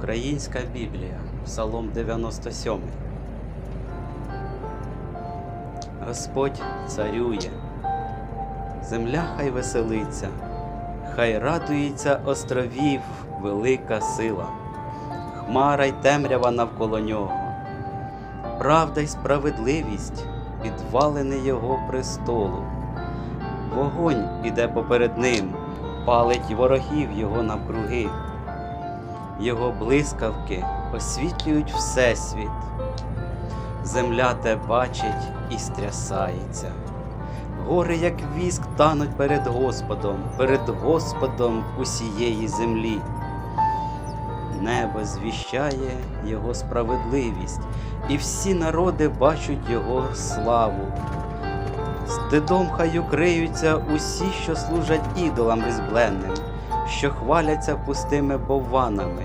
Українська Біблія, Псалом 97. Господь царює, земля хай веселиться, хай радується островів велика сила, хмара й темрява навколо нього, правда й справедливість підвалини його престолу. Вогонь іде поперед ним, палить ворогів його навкруги. Його блискавки освітлюють всесвіт. Земля те бачить і стрясається. Гори, як віск, тануть перед Господом, перед Господом усієї землі. Небо звіщає Його справедливість, і всі народи бачать Його славу. Стидом хай укриються усі, що служать ідолам різбленним, що хваляться пустими бовванами.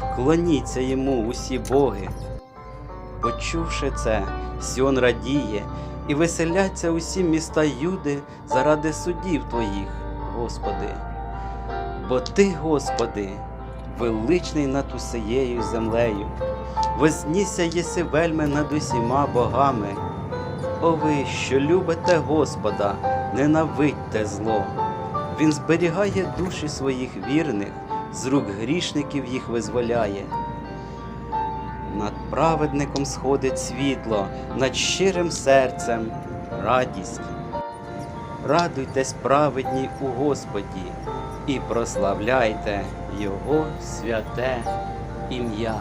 Вклоніться йому усі боги. Почувши це, Сіон радіє і веселяться усі міста Юди заради судів твоїх, Господи. Бо Ти, Господи, величний над усією землею, вознісся єси вельми над усіма богами. О ви, що любите Господа, ненавидьте зло. Він зберігає душі своїх вірних, з рук грішників їх визволяє. Над праведником сходить світло, над щирим серцем радість. Радуйтесь праведні у Господі і прославляйте Його святе ім'я.